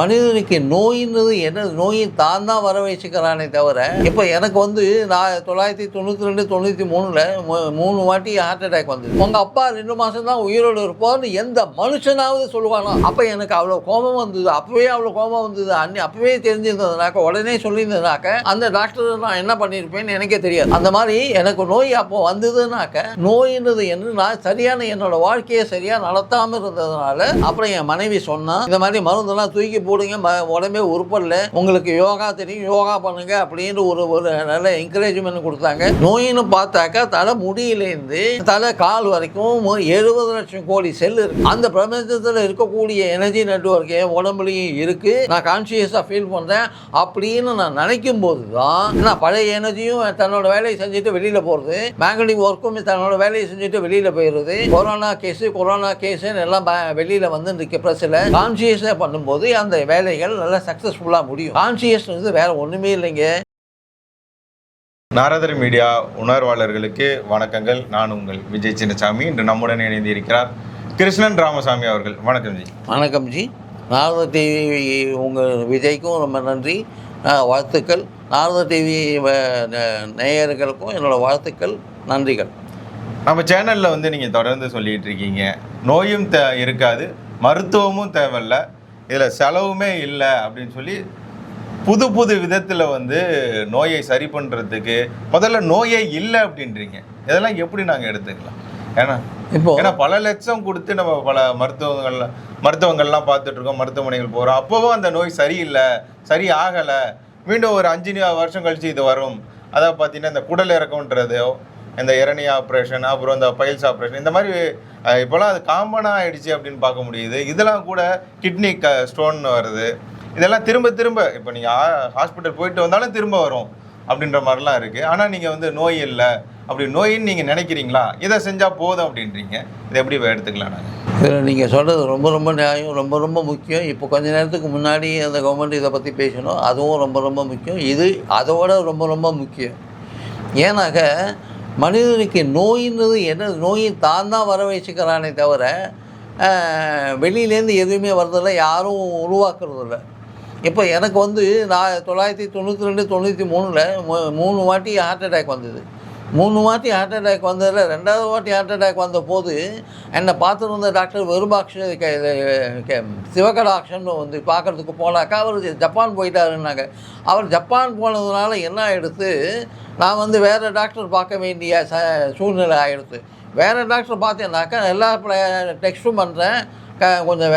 மனிதனுக்கு நோயின்றது என்ன நோயை தான் தான் வர வச்சுக்கிறானே தவிர இப்போ எனக்கு வந்து நான் தொள்ளாயிரத்தி தொண்ணூற்றி ரெண்டு தொண்ணூற்றி மூணில் மூணு வாட்டி ஹார்ட் அட்டாக் வந்தது. உங்கள் அப்பா ரெண்டு மாதம் தான் உயிரோடு இருப்பார்னு எந்த மனுஷனாவது சொல்லுவானோ? அப்போ எனக்கு அவ்வளோ கோபம் வந்தது. அப்போவே அவ்வளோ கோபம் வந்தது. அன்னி அப்போவே தெரிஞ்சிருந்ததுனாக்க உடனே சொல்லியிருந்ததுனாக்க அந்த டாக்டர் நான் என்ன பண்ணியிருப்பேன்னு எனக்கே தெரியாது. அந்த மாதிரி எனக்கு நோய் அப்போ வந்ததுனாக்க நோயின்றது என்ன நான் சரியான என்னோட வாழ்க்கையை சரியாக நடத்தாமல் இருந்ததுனால அப்புறம் என் மனைவி சொன்னா இந்த மாதிரி மருந்தெல்லாம் தூக்கி போடுங்க உடம்பே உருப்படல உங்களுக்கு யோகா தெரியும் யோகா பண்ணுங்க அப்படின்னு ஒரு ஒரு நல்ல என்கரேஜ்மெண்ட் கொடுத்தாங்க. நோயின்னு பார்த்தாக்கா தலை முடியிலேருந்து தலை கால் வரைக்கும் எழுபது லட்சம் கோடி செல் இருக்கு. அந்த பிரபஞ்சத்தில் இருக்கக்கூடிய எனர்ஜி நெட்ஒர்க் என் உடம்புலையும் இருக்கு. நான் கான்சியஸாக ஃபீல் பண்ணுறேன் அப்படின்னு நான் நினைக்கும் போது தான் நான் பழைய எனர்ஜியும் தன்னோட வேலையை செஞ்சுட்டு வெளியில் போகிறது மேங்கனிக் ஒர்க்கும் தன்னோட வேலையை செஞ்சுட்டு வெளியில் போயிடுது கொரோனா கேஸு கொரோனா கேஸுன்னு எல்லாம் வெளியில் வந்து இருக்கு ப்ரெஸ்ஸில் கான்சியஸாக பண்ணும்போது அந்த வேலைகள் நல்லா சக்ஸஸ்ஃபுல்லாக முடியும். கான்சியஸ்ன்றது வேற ஒன்றுமே இல்லைங்க. நாரதர் மீடியா உணர்வாளர்களுக்கு வணக்கங்கள். நான் உங்கள் விஜய் சின்னசாமி. இன்று நம்முடன் இணைந்து இருக்கிறார் கிருஷ்ணன் ராமசாமி அவர்கள். வணக்கம் ஜி. வணக்கம் ஜி. நாரத டிவி உங்கள் விஜய்க்கும் ரொம்ப நன்றி. வாழ்த்துக்கள். நாரத டிவி நேயர்களுக்கும் என்னோட வாழ்த்துக்கள் நன்றிகள். நம்ம சேனலில் வந்து நீங்கள் தொடர்ந்து சொல்லிட்டு இருக்கீங்க. நோயும் தே இருக்காது. மருத்துவமும் தேவையில்ல. இதில் செலவுமே இல்லை அப்படின்னு சொல்லி புது புது விதத்தில் வந்து நோயை சரி பண்ணுறதுக்கு முதல்ல நோயே இல்லை அப்படின்றீங்க. இதெல்லாம் எப்படி நாங்கள் எடுத்துக்கலாம்? ஏன்னா இப்போ ஏன்னா பல லட்சம் கொடுத்து நம்ம பல மருத்துவங்கள் மருத்துவங்கள்லாம் பார்த்துட்டு இருக்கோம் மருத்துவமனைகள் போகிறோம் அப்போவும் அந்த நோய் சரியில்லை சரி ஆகலை. மீண்டும் ஒரு அஞ்சு வருஷம் கழிச்சு இது வரும். அதான் பார்த்தீங்கன்னா இந்த குடல் இறக்கம்ன்றதோ இந்த இரணி ஆப்ரேஷன் அப்புறம் இந்த பைல்ஸ் ஆப்ரேஷன் இந்த மாதிரி இப்போலாம் அது காமனாக ஆகிடுச்சு அப்படின்னு பார்க்க முடியுது. இதெல்லாம் கூட கிட்னி க ஸ்டோன் வருது. இதெல்லாம் திரும்ப திரும்ப இப்போ நீங்கள் ஹாஸ்பிட்டல் போயிட்டு வந்தாலும் திரும்ப வரும் அப்படின்ற மாதிரிலாம் இருக்குது ஆனால் நீங்கள் வந்து நோய் இல்லை அப்படி நோயின்னு நீங்கள் நினைக்கிறீங்களா? இதை செஞ்சால் போதும் அப்படின்றீங்க. இதை எப்படி எடுத்துக்கலாம் நாங்கள் இதில் நீங்கள் சொல்கிறது ரொம்ப ரொம்ப நியாயம் ரொம்ப ரொம்ப முக்கியம். இப்போ கொஞ்ச நேரத்துக்கு முன்னாடி அந்த கவர்மெண்ட் இதை பற்றி பேசணும். அதுவும் ரொம்ப ரொம்ப முக்கியம். இது அதோட ரொம்ப ரொம்ப முக்கியம். ஏன்னாக்க மனிதனுக்கு நோயின்றது என்ன? நோயை தான் தான் வர வச்சுக்கிறானே தவிர வெளியிலேருந்து எதுவுமே வர்றதில்லை யாரும் உருவாக்குறதில்ல. இப்போ எனக்கு வந்து நான் தொள்ளாயிரத்தி தொண்ணூற்றி ரெண்டு தொண்ணூற்றி மூணில் மூணு வாட்டி ஹார்ட் அட்டாக் வந்தது. மூணு வாட்டி ஹார்ட் அட்டாக் வந்ததில் ரெண்டாவது வாட்டி ஹார்ட் அட்டாக் வந்த போது என்னை பார்த்துருந்த டாக்டர் வெறுபாக்ஷ சிவகடாக்ஷன் வந்து பார்க்குறதுக்கு போனாக்கா அவர் ஜப்பான் போயிட்டாருன்னாங்க. அவர் ஜப்பான் போனதுனால என்ன ஆகிடுத்து நான் வந்து வேறு டாக்டர் பார்க்க வேண்டிய ச சூழ்நிலை ஆகிடுது வேறு டாக்டர் பார்த்தேன்னாக்கா எல்லா டெஸ்ட்டும் பண்ணுறேன் க கொஞ்சம்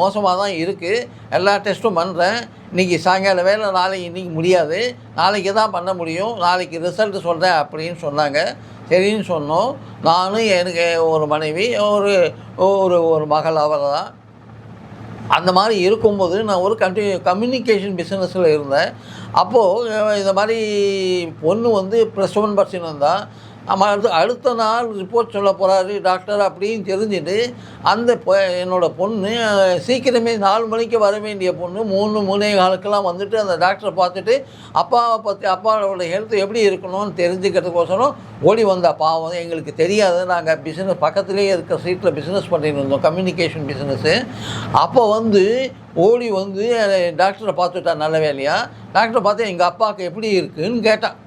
மோசமாக தான் இருக்குது எல்லா டெஸ்ட்டும் பண்ணுறேன் இன்றைக்கி சாயங்காலம் வேலை நாளைக்கு இன்றைக்கி முடியாது. நாளைக்கு தான் பண்ண முடியும். நாளைக்கு ரிசல்ட்டு சொல்கிறேன் அப்படின்னு சொன்னாங்க. சரின்னு சொன்னோம். நானும் எனக்கு ஒரு மனைவி ஒரு ஒரு ஒரு மகள் அவர் தான் அந்த மாதிரி இருக்கும்போது நான் ஒரு கண்டி கம்யூனிகேஷன் பிஸ்னஸில் இருந்தேன். அப்போது இந்த மாதிரி பொண்ணு வந்து ப்ளஸ் ஒன் பர்சன் தான் ஆமாம் அடுத்து அடுத்த நாள் ரிப்போர்ட் சொல்ல போகிறாரு டாக்டர் அப்படின்னு தெரிஞ்சுட்டு அந்த பொ பொண்ணு சீக்கிரமே நாலு மணிக்கு வர வேண்டிய பொண்ணு மூணு மூணே காலுக்கெல்லாம் வந்துட்டு அந்த டாக்டரை பார்த்துட்டு அப்பாவை பற்றி அப்பாவோட ஹெல்த் எப்படி இருக்கணும்னு தெரிஞ்சுக்கிறதுக்கோசரம் ஓடி வந்த. பாவம் எங்களுக்கு தெரியாது. நாங்கள் பிஸ்னஸ் பக்கத்துலேயே இருக்க சீட்டில் பிஸ்னஸ் பண்ணிட்டு இருந்தோம் கம்யூனிகேஷன் பிஸ்னஸ்ஸு அப்போ வந்து ஓடி வந்து டாக்டரை பார்த்துட்டா நல்ல வேலையாக டாக்டரை பார்த்து எங்கள் அப்பாவுக்கு எப்படி இருக்குன்னு கேட்டான்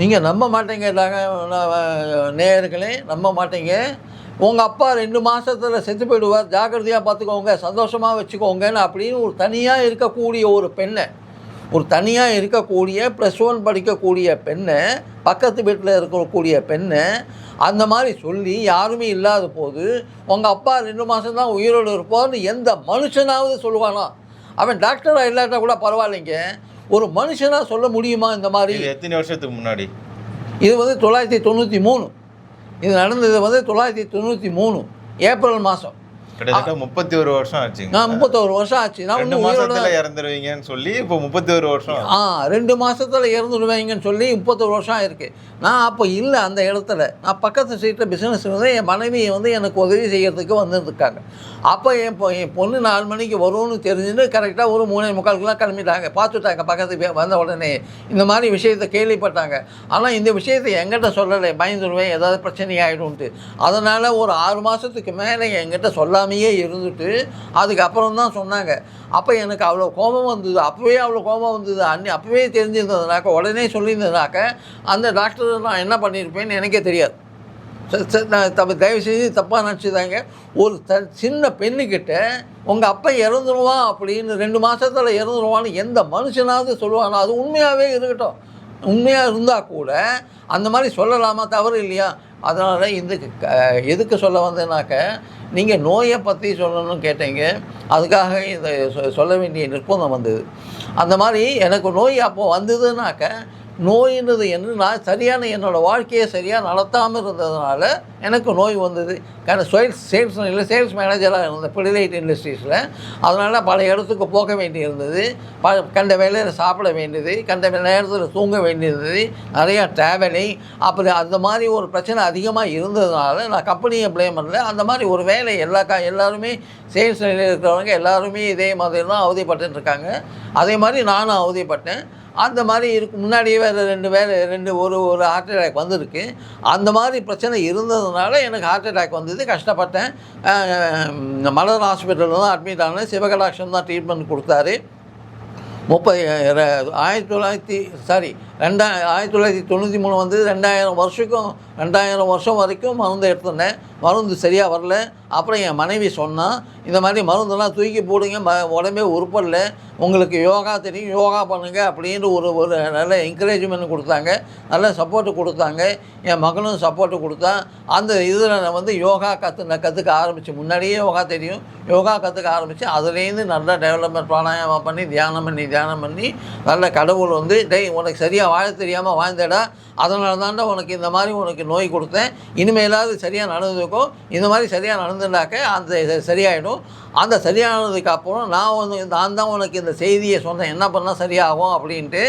நீங்கள் நம்ப மாட்டீங்க நாங்கள் நேயர்களே நம்ப மாட்டீங்க. உங்கள் அப்பா ரெண்டு மாதத்தில் செத்து போயிடுவார். ஜாக்கிரதையாக பார்த்துக்கோங்க சந்தோஷமாக வச்சுக்கோங்கன்னு அப்படின்னு ஒரு தனியாக இருக்கக்கூடிய ஒரு பெண்ணை ஒரு தனியாக இருக்கக்கூடிய ப்ளஸ் ஒன் படிக்கக்கூடிய பெண்ணை பக்கத்து வீட்டில் இருக்கக்கூடிய பெண்ணை அந்த மாதிரி சொல்லி யாருமே இல்லாத போது உங்கள் அப்பா ரெண்டு மாதம் தான் உயிரோடு இருப்பார்னு எந்த மனுஷனாவது சொல்லுவானா? அவன் டாக்டராக இல்லாட்டா கூட பரவாயில்லைங்க. ஒரு மனுஷனாக சொல்ல முடியுமா இந்த மாதிரி? எத்தனை வருஷத்துக்கு முன்னாடி? இது வந்து தொள்ளாயிரத்தி தொண்ணூற்றி மூணு. இது நடந்தது வந்து தொள்ளாயிரத்தி தொண்ணூற்றி மூணு ஏப்ரல் மாதம் கிட்டத்தட்ட முப்பத்தி ஒரு வருஷம் ஆச்சுங்க. நான் முப்பத்தோரு வருஷம் ஆச்சு. நான் ரெண்டு மாசத்துல இறந்துருவீங்கன்னு சொல்லி இப்போ முப்பத்தி ஒரு வருஷம். ஆ ரெண்டு மாதத்தில் இறந்துடுவேங்கன்னு சொல்லி முப்பத்தொரு வருஷம் ஆயிருக்கு. நான் அப்போ இல்லை அந்த இடத்துல. நான் பக்கத்து சீட்டில் பிஸ்னஸ் வந்து என் மனைவி வந்து எனக்கு உதவி செய்யறதுக்கு வந்துருக்காங்க அப்போ என் பொ என் பொண்ணு நாலு மணிக்கு வரும்னு தெரிஞ்சுட்டு கரெக்டாக ஒரு மூணே முக்காலுக்குலாம் கிளம்பிட்டாங்க. பார்த்துட்டாங்க பக்கத்து பே- வந்த உடனே. இந்த மாதிரி விஷயத்தை கேள்விப்பட்டாங்க. ஆனால் இந்த விஷயத்தை எங்கிட்ட சொல்லலை. பயந்துடுவேன் ஏதாவது பிரச்சனை ஆகிடும்ட்டு அதனால் ஒரு ஆறு மாதத்துக்கு மேலே என்கிட்ட சொல்லாமே பேசாமையே இருந்துட்டு அதுக்கப்புறம் தான் சொன்னாங்க. அப்போ எனக்கு அவ்வளோ கோபம் வந்தது. அப்போவே அவ்வளோ கோபம் வந்தது. அன்னி அப்போவே தெரிஞ்சிருந்ததுனாக்க உடனே சொல்லியிருந்ததுனாக்க அந்த டாக்டர் நான் என்ன பண்ணியிருப்பேன்னு எனக்கே தெரியாது. நான் தப்பு தயவு செய்து தப்பாக நினச்சிதாங்க ஒரு த சின்ன பெண்ணுக்கிட்ட உங்கள் அப்பா இறந்துருவான் அப்படின்னு ரெண்டு மாதத்தில் இறந்துருவான்னு எந்த மனுஷனாவது சொல்லுவானா அது உண்மையாகவே இருக்கட்டும். உண்மையாக இருந்தால் கூட அந்த மாதிரி சொல்லலாமா? தவறு இல்லையா? அதனால் இந்த எதுக்கு சொல்ல வந்தேனாக்க நீங்கள் நோயை பற்றி சொல்லணும்னு கேட்டீங்க. அதுக்காக இதை சொ- சொல்ல வேண்டிய நிர்பந்தம் வந்தது. அந்த மாதிரி எனக்கு நோய் அப்போ வந்ததுனாக்க நோயினது என்று நான் சரியான என்னோடய வாழ்க்கையை சரியாக நடத்தாமல் இருந்ததுனால எனக்கு நோய் வந்தது. காரணம் சேல்ஸ் சேல்ஸ் இல்லை சேல்ஸ் மேனேஜராக இருந்தேன் பிடிலைட் இண்டஸ்ட்ரீஸில் அதனால் பல இடத்துக்கு போக வேண்டியிருந்தது. ப கண்ட வேலையில் சாப்பிட வேண்டியது கண்ட நேரத்தில் தூங்க வேண்டியது நிறையா ட்ராவலிங் அப்படி அந்த மாதிரி ஒரு பிரச்சனை அதிகமாக இருந்ததுனால நான் கம்பெனியை ப்ளேம் பண்ணல. அந்த மாதிரி ஒரு வேலை எல்லா கா எல்லாருமே சேல்ஸ் நிலையில் இருக்கிறவங்க எல்லாருமே இதே மாதிரிலாம் அவதிப்பட்டுருக்காங்க அதே மாதிரி நானும் அவதிப்பட்டேன். அந்த மாதிரி இருக்கு முன்னாடியே வேறு ரெண்டு பேர் ரெண்டு ஒரு ஒரு ஹார்ட் அட்டாக் வந்திருக்கு. அந்த மாதிரி பிரச்சனை இருந்ததுனால எனக்கு ஹார்ட் அட்டாக் வந்தது. கஷ்டப்பட்டேன். மலர் ஹாஸ்பிட்டலில் தான் அட்மிட் ஆனேன். சிவகலாட்சன் தான் ட்ரீட்மெண்ட் கொடுத்தாரு. முப்பது ஆயிரத்தி தொள்ளாயிரத்தி சாரி ரெண்டா ஆயிரத்தி தொள்ளாயிரத்தி தொண்ணூற்றி மூணு வந்து ரெண்டாயிரம் வருஷக்கும் ரெண்டாயிரம் வருஷம் வரைக்கும் மருந்து எடுத்திருந்தேன். மருந்து சரியாக வரல. அப்புறம் என் மனைவி சொன்னால் இந்த மாதிரி மருந்தெல்லாம் தூக்கி போடுங்க ம உடம்பே உருப்படல. உங்களுக்கு யோகா தெரியும் யோகா பண்ணுங்கள் அப்படின்னு ஒரு ஒரு நல்ல என்கரேஜ்மெண்ட் கொடுத்தாங்க. நல்ல சப்போர்ட்டு கொடுத்தாங்க. என் மகனும் சப்போர்ட்டு கொடுத்தான் அந்த இதில் நான் வந்து யோகா கற்று நான் கற்றுக்க ஆரம்பித்து முன்னாடியே யோகா தெரியும். யோகா கற்றுக்க ஆரம்பித்து அதுலேருந்து நல்லா டெவலப்மெண்ட் பிராணாயாமம் பண்ணி தியானம் பண்ணி தியானம் பண்ணி நல்ல கடவுள் வந்து டெய் உனக்கு சரியாக வாழ தெரியாமல் வாழ்ந்தடா அதனால தாண்டா உனக்கு இந்த மாதிரி உனக்கு நோய் கொடுத்தேன். இனிமேலாவது சரியாக நடந்துக்கோ இந்த மாதிரி சரியாக நடந்துட்டாக்க அந்த சரியாயிடும். அந்த சரியானதுக்கு அப்புறம் நான் வந்து நான் தான் உனக்கு இந்த செய்தியை சொன்னேன். என்ன பண்ணால் சரியாகும் அப்படின்ட்டு.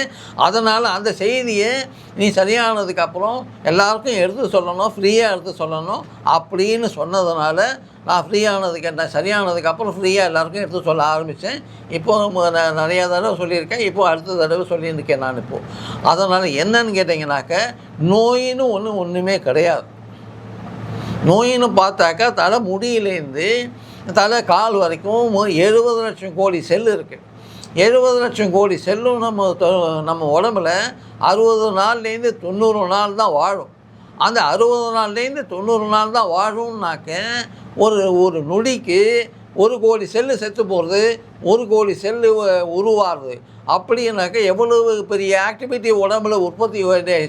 அதனால் அந்த செய்தியை நீ சரியானதுக்கப்புறம் எல்லாருக்கும் எடுத்து சொல்லணும் ஃப்ரீயாக எடுத்து சொல்லணும் அப்படின்னு சொன்னதுனால நான் ஃப்ரீயானதுக்கு என்ன சரியானதுக்கு அப்புறம் ஃப்ரீயாக எல்லாருக்கும் எடுத்து சொல்ல ஆரம்பித்தேன் இப்போ நான் நிறையா தடவை சொல்லியிருக்கேன். இப்போது அடுத்த தடவை சொல்லியிருக்கேன் நான் இப்போது அதனால் என்னன்னு கேட்டிங்கனாக்க நோயின்னு ஒன்று ஒன்றுமே கிடையாது. நோயின்னு பார்த்தாக்கா தலை முடியிலேருந்து தலை கால் வரைக்கும் எழுபது லட்சம் கோடி செல் இருக்குது எழுபது லட்சம் கோடி செல்லும் நம்ம நம்ம உடம்புல அறுபது நாள்லேருந்து தொண்ணூறு நாள் தான் வாழும். அந்த அறுபது நாள்லேருந்து தொண்ணூறு நாள் தான் வாழும்னாக்க ஒரு ஒரு நொடிக்கு ஒரு கோடி செல்லு செத்து போகிறது ஒரு கோடி செல்லு உருவாகுது அப்படின்னாக்க எவ்வளவு பெரிய ஆக்டிவிட்டி உடம்புல உற்பத்தி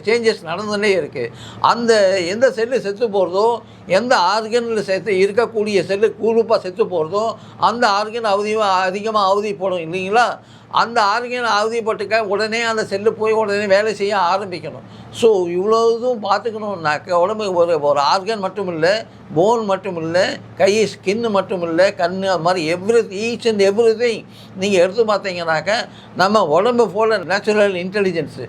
சேஞ்சஸ் நடந்துகிட்டே இருக்குது அந்த எந்த செல்லு செத்து போகிறதோ எந்த ஆர்கனில் செத்து இருக்கக்கூடிய செல்லு குரூப்பாக செத்து போகிறதோ அந்த ஆர்கன் அவதியும் அதிகமாக அவதிப்படும் இல்லைங்களா? அந்த ஆரோக்கியம் அவதிப்பட்டுக்க உடனே அந்த செல்லு போய் உடனே வேலை செய்ய ஆரம்பிக்கணும். ஸோ இவ்வளோ இதுவும் பார்த்துக்கணுன்னாக்க உடம்பு ஒரு ஒரு ஆர்கன் மட்டும் இல்லை போன் மட்டும் இல்லை கை ஸ்கின்னு மட்டும் இல்லை கண் அது மாதிரி every each and everything நீங்கள் எடுத்து பார்த்தீங்கன்னாக்க நம்ம உடம்பு போல் நேச்சுரல் இன்டெலிஜென்ஸு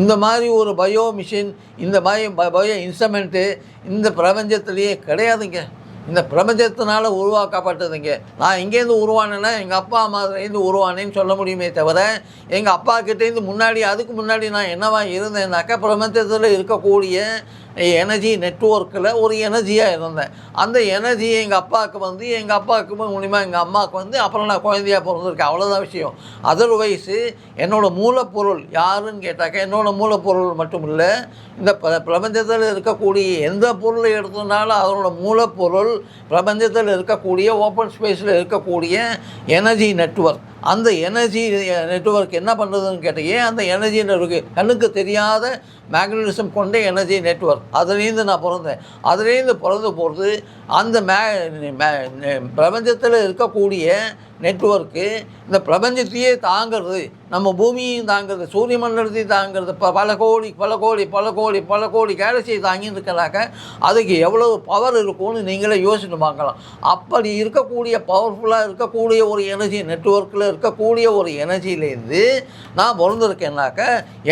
இந்த மாதிரி ஒரு பயோ மிஷின் இந்த மாதிரி பயோ இன்ஸ்ட்ருமெண்ட்டு இந்த பிரபஞ்சத்துலேயே கிடையாதுங்க. இந்த பிரபஞ்சத்தினால உருவாக்கப்பட்டதுங்க. நான் இங்கேருந்து உருவானேன்னா எங்கள் அப்பா அம்மாலேருந்து உருவானேன்னு சொல்ல முடியுமே தவிர எங்கள் அப்பா கிட்டேருந்து முன்னாடி அதுக்கு முன்னாடி நான் என்னவா இருந்தேன்னாக்கா பிரபஞ்சத்தில் இருக்கக்கூடிய எனர்ஜி நெட்வொர்க்கில் ஒரு எனர்ஜியாக இருந்தேன். அந்த எனர்ஜி எங்கள் அப்பாவுக்கு வந்து எங்கள் அப்பாவுக்கு மூலிமா எங்கள் அம்மாவுக்கு வந்து அப்புறம் நான் குழந்தையாக பிறந்திருக்கேன். அவ்வளோதான் விஷயம். அதர்வைஸு என்னோடய மூலப்பொருள் யாருன்னு கேட்டாக்கா என்னோடய மூலப்பொருள் மட்டும் இல்லை இந்த ப பிரபஞ்சத்தில் இருக்கக்கூடிய எந்த பொருளை எடுத்ததுனாலும் அதனோட மூலப்பொருள் பிரபஞ்சத்தில் இருக்கக்கூடிய ஓப்பன் ஸ்பேஸில் இருக்கக்கூடிய எனர்ஜி நெட்வொர்க் அந்த எனர்ஜி நெட்வொர்க் என்ன பண்ணுறதுன்னு கேட்டீங்க அந்த எனர்ஜி நெட்வொர்க் கண்ணுக்கு தெரியாத மேக்னட்டிசம் கொண்ட எனர்ஜி நெட்வொர்க் அதுலேருந்து நான் பிறந்தேன். அதுலேருந்து பிறந்த போகிறது அந்த மே மே- பிரபஞ்சத்தில் இருக்கக்கூடிய நெட்ஒர்க்கு இந்த பிரபஞ்சத்தையே தாங்கிறது நம்ம பூமியையும் தாங்கிறது சூரிய மண்டலத்தையும் தாங்கிறது ப பல கோடி பல கோடி பல கோடி பல கோடி கேலக்சியை தாங்கின்னு இருக்கனாக்க அதுக்கு எவ்வளவு பவர் இருக்கும்னு நீங்களே யோசிச்சு பார்க்கலாம். அப்படி இருக்கக்கூடிய பவர்ஃபுல்லாக இருக்கக்கூடிய ஒரு எனர்ஜி நெட்ஒர்க்கில் இருக்கக்கூடிய ஒரு எனர்ஜிலேருந்து நான் பிறந்திருக்கேன்னாக்க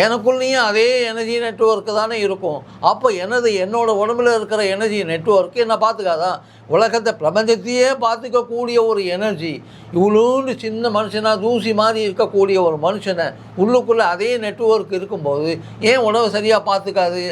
எனக்குள்ளேயும் அதே எனர்ஜி நெட்வொர்க்கு தானே இருக்கும். அப்போ எனது என்னோடய உடம்புல இருக்கிற எனர்ஜி நெட்வொர்க்கு என்ன பார்த்துக்காதான் உலகத்தை பிரபஞ்சத்தையே பார்த்துக்கக்கூடிய ஒரு எனர்ஜி இவ்வளோண்டு சின்ன மனுஷனாக தூசி மாதிரி இருக்கக்கூடிய ஒரு மனுஷனை உள்ளுக்குள்ளே அதே நெட்ஒர்க் இருக்கும்போது ஏன் உணவு சரியாக பார்த்துக்காது?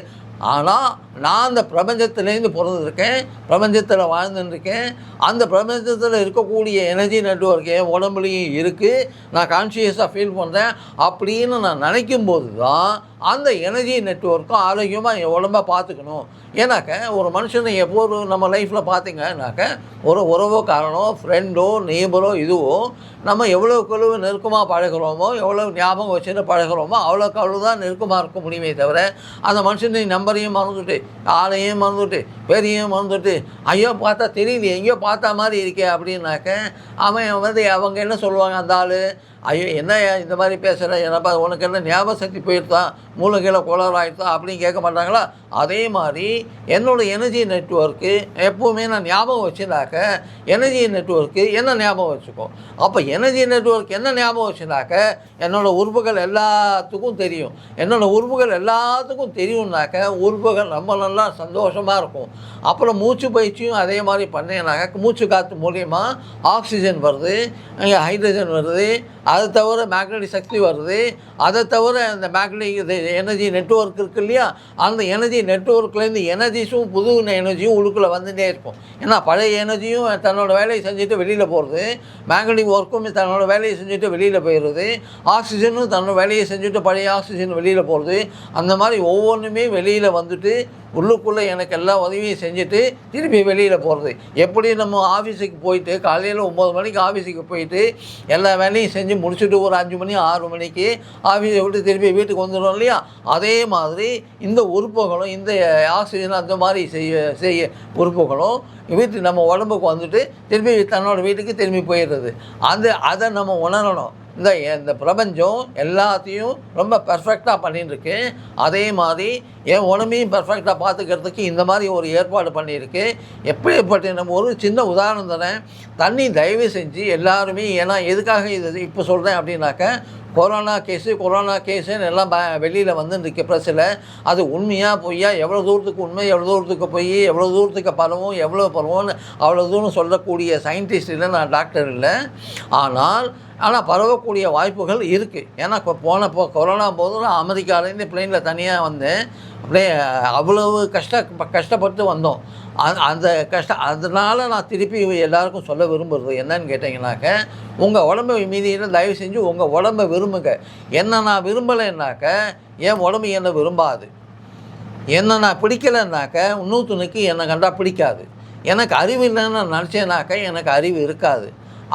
ஆனால் நான் அந்த பிரபஞ்சத்துலேருந்து பிறந்திருக்கேன் பிரபஞ்சத்தில் வாழ்ந்துருக்கேன் அந்த பிரபஞ்சத்தில் இருக்கக்கூடிய எனர்ஜி நெட்வொர்க் என் உடம்புலையும் இருக்குது நான் கான்சியஸாக ஃபீல் பண்ணுறேன் அப்படின்னு நான் நினைக்கும் போது தான் அந்த எனர்ஜி நெட்வொர்க்கும் ஆரோக்கியமாக என் உடம்ப பார்த்துக்கணும். ஏன்னாக்க ஒரு மனுஷனை எப்போ ஒரு நம்ம லைஃப்பில் பார்த்தீங்கன்னாக்க ஒரு உறவோ காரணோ ஃப்ரெண்டோ நெய்பரோ இதுவோ நம்ம எவ்வளோக்கு எவ்வளோ நெருக்கமாக பழகுறோமோ எவ்வளோ ஞாபகம் வச்சுட்டு பழகுறோமோ அவ்வளோக்கு அவ்வளோ தான் நெருக்கமாக இருக்க முடியுமே தவிர அந்த மனுஷனை நம்பரையும் மறந்துட்டு ஆளையும் மறந்துட்டு பேரையும் மறந்துட்டு ஐயோ பார்த்தா தெரியலையே எங்கேயோ பார்த்தா மாதிரி இருக்கே அப்படின்னாக்க அவன் வந்து அவங்க என்ன சொல்லுவாங்க அந்த ஆள்? ஐயோ என்னய்யா இந்த மாதிரி பேசுகிற என்னப்பா உனக்கு என்ன ஞாபக சக்தி போயிருந்தா மூளைகையில் கோளாறு ஆயிடுதா அப்படின்னு கேட்க மாட்டாங்களா? அதே மாதிரி என்னோடய எனர்ஜி நெட்வொர்க்கு எப்போவுமே நான் ஞாபகம் வச்சுனாக்க எனர்ஜி நெட்வொர்க்கு என்ன ஞாபகம் வச்சுக்கோ அப்போ எனர்ஜி நெட்வொர்க் என்ன ஞாபகம் வச்சுனாக்க என்னோடய உறுப்புகள் எல்லாத்துக்கும் தெரியும். என்னோடய உறுப்புகள் எல்லாத்துக்கும் தெரியும்னாக்க உறுப்புகள் ரொம்ப நல்லா சந்தோஷமாக இருக்கும். அப்புறம் மூச்சு பயிற்சியும் அதே மாதிரி பண்ணேனாக்க மூச்சு காற்று மூலியமாக ஆக்சிஜன் வருது ஹைட்ரஜன் வருது அதை தவிர மேக்னெட்டிக் சக்தி வருது. அதை தவிர அந்த மேக்னெட்டிக் எனர்ஜி நெட்வொர்க் இருக்கு இல்லையா? அந்த எனர்ஜி நெட்வொர்க்லேருந்து எனர்ஜிஸும் புது எனர்ஜியும் உள்ளுக்குள்ளே வந்துட்டே இருக்கும். ஏன்னா பழைய எனர்ஜியும் தன்னோட வேலையை செஞ்சுட்டு வெளியில் போகிறது மேக்னெட்டிக் ஒர்க்கும் தன்னோட வேலையை செஞ்சுட்டு வெளியில் போயிடுது ஆக்சிஜனும் தன்னோட வேலையை செஞ்சுட்டு பழைய ஆக்சிஜன் வெளியில் போகிறது அந்த மாதிரி ஒவ்வொன்றுமே வெளியில் வந்துட்டு உள்ளுக்குள்ளே எனக்கு எல்லா உதவியும் செஞ்சுட்டு திருப்பி வெளியில் போகிறது. எப்படி நம்ம ஆஃபீஸுக்கு போயிட்டு காலையில் ஒம்பது மணிக்கு ஆஃபீஸுக்கு போயிட்டு எல்லா வேலையும் செஞ்சு முடிச்சுட்டு ஒரு அஞ்சு மணி ஆறு மணிக்கு ஆஃபீஸை விட்டு திருப்பி வீட்டுக்கு வந்துடும் இல்லையா? அதே மாதிரி இந்த உறுப்புகளும் இந்த ஆக்சிஜன் அந்த மாதிரி செய்ய செய்ய உறுப்புகளும் வீட்டு நம்ம உடம்புக்கு வந்துட்டு திருப்பி தன்னோட வீட்டுக்கு திரும்பி போயிடுறது. அந்த அதை நம்ம உணரணும். இந்த இந்த பிரபஞ்சம் எல்லாத்தையும் ரொம்ப பர்ஃபெக்டாக பண்ணிட்டுருக்கு அதே மாதிரி என் உடம்பையும் பர்ஃபெக்டாக பார்த்துக்கிறதுக்கு இந்த மாதிரி ஒரு ஏற்பாடு பண்ணியிருக்கு எப்படிப்பட்ட நம்ம ஒரு சின்ன உதாரணம் தரேன். தண்ணி தயவு செஞ்சு எல்லாருமே ஏன்னா எதுக்காக இது இப்போ சொல்கிறேன் அப்படின்னாக்க கொரோனா கேஸு கொரோனா கேஸுன்னு எல்லாம் ப வெளியில் வந்து இருக்கு ப்ரெஸ்ஸில் அது உண்மையாக பொய்யா? எவ்வளோ தூரத்துக்கு உண்மை? எவ்வளோ தூரத்துக்கு பொய்? எவ்வளோ தூரத்துக்கு பரவும்? எவ்வளோ பரவும்னு அவ்வளோ தூரம் சொல்லக்கூடிய சயின்டிஸ்ட் இல்லை நான் டாக்டர் இல்லை. ஆனால் ஆனால் பரவக்கூடிய வாய்ப்புகள் இருக்குது ஏன்னா இப்போ போன இப்போ கொரோனா போது நான் அமெரிக்காலேருந்து பிளெயினில் தனியாக வந்தேன். அப்படியே அவ்வளவு கஷ்ட கஷ்டப்பட்டு வந்தோம். அந்த கஷ்டம் அதனால் நான் திருப்பி எல்லாருக்கும் சொல்ல விரும்புறது என்னன்னு கேட்டிங்கனாக்க உங்கள் உடம்பை மீதியில் தயவு செஞ்சு உங்கள் உடம்பை விரும்புங்க. என்ன நான் விரும்பலைன்னாக்க என் உடம்பு என்னை விரும்பாது. என்ன நான் பிடிக்கலைன்னாக்க இன்னொருத்தனுக்கு என்னை கண்டா பிடிக்காது. எனக்கு அறிவு இல்லைன்னு நான் நினச்சேனாக்க எனக்கு அறிவு இருக்காது.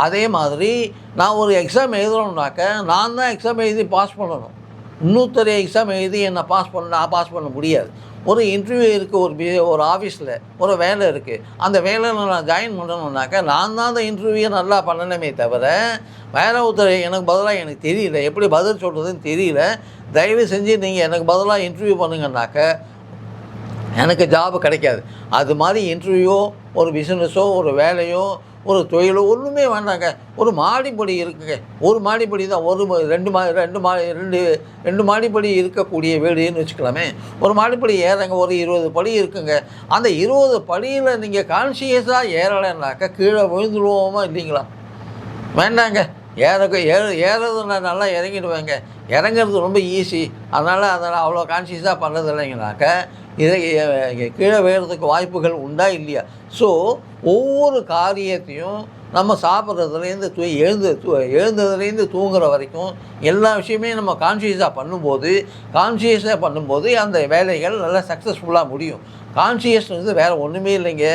அதே மாதிரி நான் ஒரு எக்ஸாம் எழுதணுன்னாக்க நான் தான் எக்ஸாம் எழுதி பாஸ் பண்ணணும். இன்னொருத்தர் எக்ஸாம் எழுதி என்னை பாஸ் பண்ண நான் பாஸ் பண்ண முடியாது. ஒரு இன்டர்வியூ இருக்குது ஒரு பி ஒரு ஆஃபீஸில் ஒரு வேலை இருக்குது அந்த வேலையில் நான் ஜாயின் பண்ணணுன்னாக்கா நான் தான் அந்த இன்டர்வியூவை நல்லா பண்ணணுமே தவிர வேற ஒருத்தர் எனக்கு பதிலாக எனக்கு தெரியல. எப்படி பதில் சொல்கிறதுன்னு தெரியல. தயவு செஞ்சு நீங்கள் எனக்கு பதிலாக இன்டர்வியூ பண்ணுங்கன்னாக்க எனக்கு ஜாப் கிடைக்காது. அது மாதிரி இன்டர்வியூ ஒரு பிஸ்னஸோ ஒரு வேலையோ ஒரு தொழிலோ ஒன்றுமே வேண்டாங்க. ஒரு மாடிப்படி இருக்குங்க. ஒரு மாடிப்படி தான். ஒரு ரெண்டு மா ரெண்டு மா ரெண்டு ரெண்டு மாடிப்படி இருக்கக்கூடிய வீடுன்னு வச்சுக்கலாமே. ஒரு மாடிப்படி ஏறங்க. ஒரு இருபது படி இருக்குங்க. அந்த இருபது படியில் நீங்கள் கான்சியஸாக ஏறலைன்னாக்கா கீழே விழுந்துருவோமா இல்லைங்களா? வேண்டாங்க. ஏற ஏற ஏறது நான் நல்லா இறங்கிடுவேங்க. இறங்குறது ரொம்ப ஈஸி அதனால் அதனால் அவ்வளோ கான்சியஸாக பண்ணுறது இல்லைங்கனாக்க இதை கீழே விழுறதுக்கு வாய்ப்புகள் உண்டா இல்லையா? ஸோ ஒவ்வொரு காரியத்தையும் நம்ம சாப்பிட்றதுலேருந்து தூ எழுந்து தூ எழுந்ததுலேருந்து தூங்குற வரைக்கும் எல்லா விஷயமே நம்ம கான்சியஸாக பண்ணும்போது கான்சியஸாக பண்ணும்போது அந்த வேலைகள் நல்லா சக்ஸஸ்ஃபுல்லாக முடியும். கான்சியஸ்னஸ் வேறு ஒன்றுமே இல்லைங்க.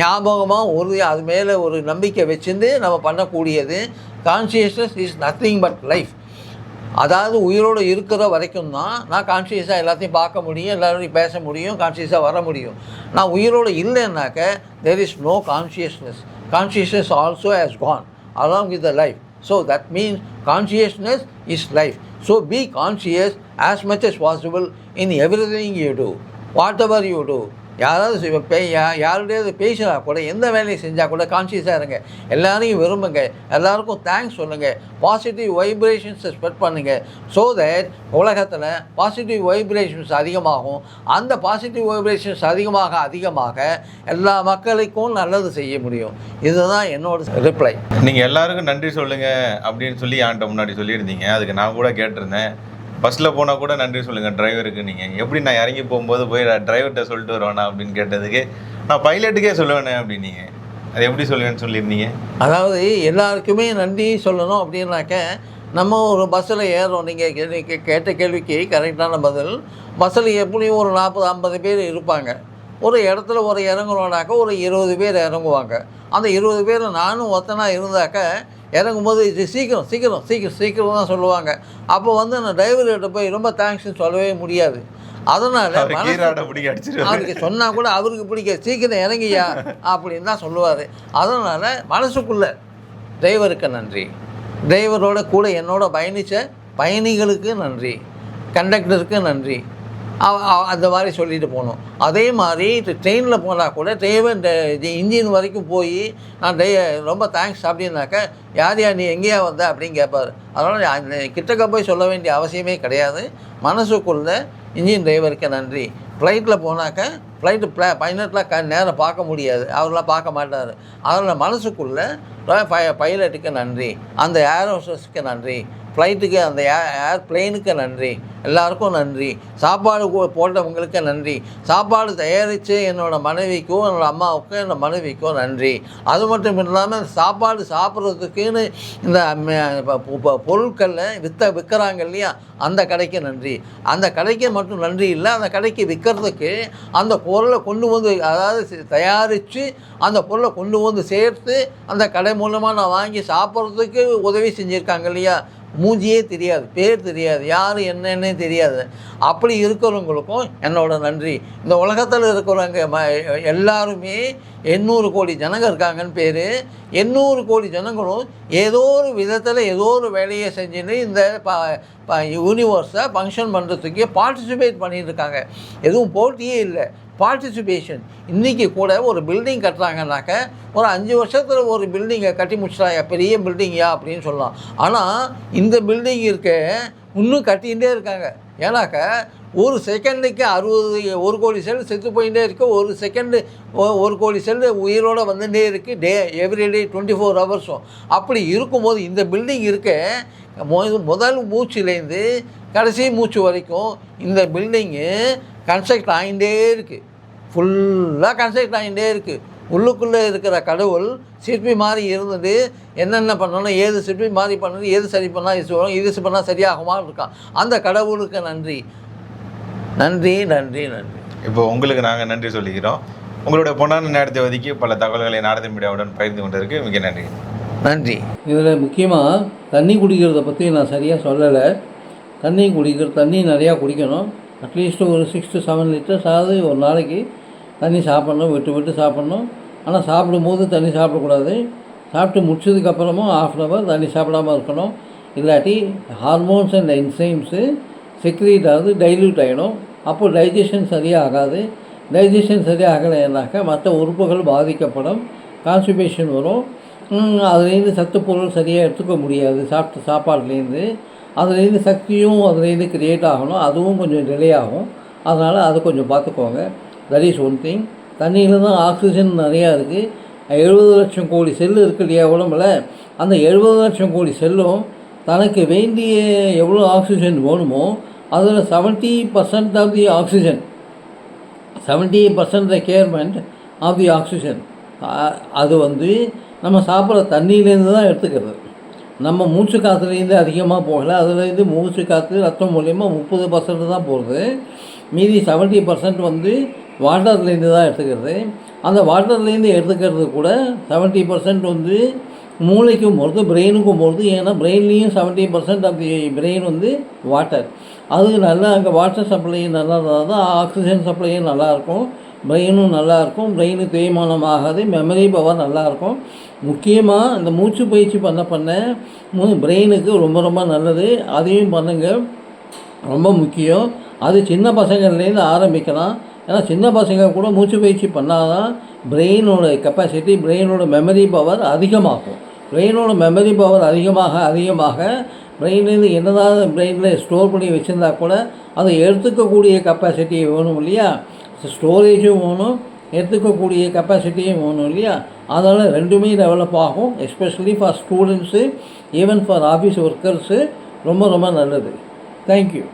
ஞாபகமாக உறுதியாக அது மேலே ஒரு நம்பிக்கை வச்சுருந்து நம்ம பண்ணக்கூடியது consciousness is nothing but life அதாவது உயிரோடு இருக்கிற வரைக்கும் தான் நான் கான்சியஸாக எல்லாத்தையும் பார்க்க முடியும் எல்லாரோடையும் பேச முடியும் கான்சியஸாக வர முடியும். நான் உயிரோடு இல்லைன்னாக்க there is no consciousness consciousness also has gone along with the life. So that means consciousness is life. So be conscious as much as possible in everything you do, whatever you do, யாராவது சி- பே யா- யாருடையாவது பேசினா கூட எந்த வேலையை செஞ்சால் கூட கான்சியஸாக இருங்க. எல்லாரையும் விரும்புங்க. எல்லாருக்கும் தேங்க்ஸ் சொல்லுங்கள் பாசிட்டிவ் வைப்ரேஷன்ஸை ஸ்ப்ரெட் பண்ணுங்கள் ஸோ தட் உலகத்தில் பாசிட்டிவ் வைப்ரேஷன்ஸ் அதிகமாகும். அந்த பாசிட்டிவ் வைப்ரேஷன்ஸ் அதிகமாக அதிகமாக எல்லா மக்களுக்கும் நல்லது செய்ய முடியும். இதுதான் என்னோட ரிப்ளை நீங்கள் எல்லாருக்கும் நன்றி சொல்லுங்கள் அப்படின்னு சொல்லி ஆண்ட முன்னாடி சொல்லியிருந்தீங்க. அதுக்கு நான் கூட கேட்டிருந்தேன். பஸ்ஸில் போனால் கூட நன்றி சொல்லுங்கள் டிரைவருக்கு நீங்கள் எப்படி நான் இறங்கி போகும்போது போய் டிரைவர்கிட்ட சொல்லிட்டு வருவேனா அப்படின்னு கேட்டதுக்கு நான் பைலட்டுக்கே சொல்லுவேனே அப்படின்னீங்க. அது எப்படி சொல்லுவேன்னு சொல்லியிருந்தீங்க? அதாவது எல்லாருக்குமே நன்றி சொல்லணும் அப்படின்னாக்க நம்ம ஒரு பஸ்ஸில் ஏறுறோம். நீங்கள் கேட்ட கேள்விக்கு கரெக்டான பதில் பஸ்ஸில் எப்படியும் ஒரு நாற்பது ஐம்பது பேர் இருப்பாங்க. ஒரு இடத்துல ஒரு இறங்குறோம்னாக்க ஒரு இருபது பேர் இறங்குவாங்க. அந்த இருபது பேர் நானும் ஒத்தனாக இருந்தாக்க இறங்கும்போது இது சீக்கிரம் சீக்கிரம் சீக்கிரம் சீக்கிரம் தான் சொல்லுவாங்க. அப்போ வந்து நான் டிரைவர்கிட்ட போய் ரொம்ப தேங்க்ஸ்னு சொல்லவே முடியாது. அதனால் அவருக்கு சொன்னால் கூட அவருக்கு பிடிக்க சீக்கிரம் இறங்கியா அப்படின்னு தான் சொல்லுவார். அதனால் மனசுக்குள்ள டிரைவருக்கு நன்றி. டிரைவரோட கூட என்னோட பயணித்த பயணிகளுக்கு நன்றி. கண்டக்டருக்கு நன்றி. அந்த மாதிரி சொல்லிட்டு போகணும் அதே மாதிரி ட்ரெயினில் போனால் கூட டிரைவர் இன்ஜின் வரைக்கும் போய் நான் டே ரொம்ப தேங்க்ஸ் அப்படின்னாக்க யார் யார் நீ எங்கேயா வந்த? அப்படின்னு கேட்பாரு அதனால் அந்த கிட்டக்க போய் சொல்ல வேண்டிய அவசியமே கிடையாது. மனசுக்குள்ளே இன்ஜின் டிரைவருக்கு நன்றி. ஃப்ளைட்டில் போனாக்க ஃப்ளைட்டு ப்ள பைலட்லாம் க நேரம் பார்க்க முடியாது. அவரெலாம் பார்க்க மாட்டார். அதில் மனசுக்குள்ளே பை பைலட்டுக்கு நன்றி. அந்த ஏர் ஹோஸ்டஸ்க்கு நன்றி. ஃப்ளைட்டுக்கு அந்த ஏர் பிளெயினுக்கு நன்றி. எல்லாருக்கும் நன்றி. சாப்பாடு போட்டவங்களுக்கு நன்றி. சாப்பாடு தயாரித்து என்னோடய மனைவிக்கும் என்னோடய அம்மாவுக்கும் என்னோட மனைவிக்கும் நன்றி. அது மட்டும் இல்லாமல் சாப்பாடு சாப்பிட்றதுக்குன்னு இந்த ப- பொருட்களில் விற்ற விற்கிறாங்க இல்லையா? அந்த கடைக்கு நன்றி. அந்த கடைக்கு மட்டும் நன்றி இல்லை அந்த கடைக்கு விற்கிறதுக்கு அந்த பொருளை கொண்டு வந்து அதாவது தயாரித்து அந்த பொருளை கொண்டு வந்து சேர்த்து அந்த கடை மூலமாக நான் வாங்கி சாப்பிட்றதுக்கு உதவி செஞ்சுருக்காங்க இல்லையா? மூஞ்சியே தெரியாது பேர் தெரியாது யார் என்னன்னே தெரியாது. அப்படி இருக்கிறவங்களுக்கும் என்னோட நன்றி. இந்த உலகத்தில் இருக்கிறவங்க ம எல்லாருமே எண்ணூறு கோடி ஜனங்கள் இருக்காங்கன்னு பேர். எண்ணூறு கோடி ஜனங்களும் ஏதோ ஒரு விதத்தில் ஏதோ ஒரு வேலையை செஞ்சுன்னு இந்த ப யூனிவர்ஸை ஃபங்க்ஷன் பண்ணுறதுக்கு பார்ட்டிசிபேட் பண்ணிட்டுருக்காங்க எதுவும் போட்டியே இல்லை. பார்ட்டிசிபேஷன் இன்றைக்கி கூட ஒரு பில்டிங் கட்டுறாங்கனாக்க ஒரு அஞ்சு வருஷத்தில் ஒரு பில்டிங்கை கட்டி முடிச்சிட்டாங்க. பெரிய பில்டிங்யா அப்படின்னு சொல்லலாம். ஆனால் இந்த பில்டிங் இருக்க இன்னும் கட்டிகிட்டே இருக்காங்க. ஏன்னாக்க ஒரு செகண்டுக்கு அறுபது ஒரு கோடி செல் செத்து போயிட்டே இருக்கு. ஒரு செகண்டு ஒரு கோடி செல் உயிரோடு வந்துகிட்டே இருக்குது டே எவ்ரிடே டுவெண்ட்டி ஃபோர் ஹவர்ஸும் அப்படி இருக்கும்போது இந்த பில்டிங் இருக்க முதல் மூச்சுலேருந்து கடைசி மூச்சு வரைக்கும் இந்த பில்டிங்கு கன்ஸ்ட்ரக்ட் ஆகிட்டே இருக்குது ஃபுல்லாக கன்ஸ்ட்ரக்ட் ஆகிட்டே இருக்குது உள்ளுக்குள்ளே இருக்கிற கடவுள் சிற்பி மாதிரி இருந்துட்டு என்னென்ன பண்ணணும் ஏது சிற்பி மாதிரி பண்ணணும் ஏது சரி பண்ணால் இது சொல்லணும் இது பண்ணால் சரியாகுமா இருக்கான். அந்த கடவுளுக்கு நன்றி. நன்றி நன்றி நன்றி. இப்போ உங்களுக்கு நாங்கள் நன்றி சொல்லிக்கிறோம். உங்களுடைய பொன்னான நேரத்தை ஒதுக்கி பல தகவல்களை நாரத மீடியாவுடன் பகிர்ந்து கொண்டிருக்கு. மிக நன்றி. நன்றி. இதில் முக்கியமாக தண்ணி குடிக்கிறத பற்றி நான் சரியாக சொல்லலை. தண்ணி குடிக்கிற தண்ணி நிறையா குடிக்கணும். அட்லீஸ்ட்டு ஒரு சிக்ஸ் டு செவன் லிட்டர்ஸ் ஆகுது ஒரு நாளைக்கு தண்ணி சாப்பிட்ணும் விட்டு விட்டு சாப்பிட்ணும். ஆனால் சாப்பிடும்போது தண்ணி சாப்பிடக்கூடாது. சாப்பிட்டு முடிச்சதுக்கப்புறமும் ஆஃப் அன் ஹவர் தண்ணி சாப்பிடாம இருக்கணும். இல்லாட்டி ஹார்மோன்ஸ் அண்ட் என்சைம்ஸு செக்ரீட் ஆகுது டைல்யூட் ஆகிடும் அப்போ டைஜஷன் சரியாக ஆகாது டைஜஷன் சரியாக ஆகலைன்னாக்கா மற்ற உறுப்புகள் பாதிக்கப்படும். கான்ஸ்டிபேஷன் வரும். அதுலேருந்து சத்து பொருள் சரியாக எடுத்துக்க முடியாது. சாப்பிட்ட சாப்பாடுலேருந்து அதுலேருந்து சக்தியும் அதுலேருந்து கிரியேட் ஆகணும். அதுவும் கொஞ்சம் நிலையாகும் அதனால் அதை கொஞ்சம் பார்த்துக்கோங்க. தட் இஸ் ஒன் திங் தண்ணியில் தான் ஆக்சிஜன் நிறையா இருக்குது எழுபது லட்சம் கோடி செல்லு இருக்கு இல்லையா உடம்புல? அந்த எழுபது லட்சம் கோடி செல்லும் தனக்கு வேண்டிய எவ்வளோ ஆக்சிஜன் வேணுமோ அதில் seventy percent of the oxygen seventy percent requirement of the oxygen அது வந்து நம்ம சாப்பிட்ற தண்ணியிலேருந்து தான் எடுத்துக்கிறது. நம்ம மூச்சு காற்றுலேருந்து அதிகமாக போகலை. அதுலேருந்து மூச்சு காற்று ரத்தம் மூலயமா முப்பது பர்சன்ட் தான் போகிறது மீதி செவன்ட்டி பர்சன்ட் வந்து வாட்டர்லேருந்து தான் எடுத்துக்கிறது. அந்த வாட்டர்லேருந்து எடுத்துக்கிறது கூட செவன்ட்டி பர்சன்ட் வந்து மூளைக்கும் போகிறது பிரெயினுக்கும் போகிறது ஏன்னா பிரெயின்லேயும் seventy percent of the brain வந்து வாட்டர் அது நல்லா அங்கே வாட்டர் சப்ளையும் நல்லா இருந்தால் தான் ஆக்சிஜன் சப்ளையும் நல்லாயிருக்கும் பிரெயினும் நல்லாயிருக்கும் பிரெயினு தேய்மானம் ஆகாது. மெமரி பவர் நல்லாயிருக்கும் முக்கியமாக இந்த மூச்சு பயிற்சி பண்ண பண்ண பிரெயினுக்கு ரொம்ப ரொம்ப நல்லது. அதையும் பண்ணுங்கள் ரொம்ப முக்கியம். அது சின்ன பசங்கள்லேருந்து ஆரம்பிக்கலாம். ஏன்னா சின்ன பசங்க கூட மூச்சு பயிற்சி பண்ணால் தான் பிரெயினோட கெப்பாசிட்டி பிரெயினோட மெமரி பவர் அதிகமாகும். பிரெயினோட மெமரி பவர் அதிகமாக அதிகமாக பிரெயின்லேருந்து என்னதான் பிரெயினில் ஸ்டோர் பண்ணி வச்சுருந்தா கூட அதை எடுத்துக்கக்கூடிய கெப்பாசிட்டி வேணும் இல்லையா? ஸ்டோரேஜும் வேணும். எடுத்துக்கக்கூடிய கெப்பாசிட்டியும் வேணும் இல்லையா? அதனால் ரெண்டுமே டெவலப் ஆகும். Especially for students even for office workers ரொம்ப ரொம்ப நல்லது. தேங்க்யூ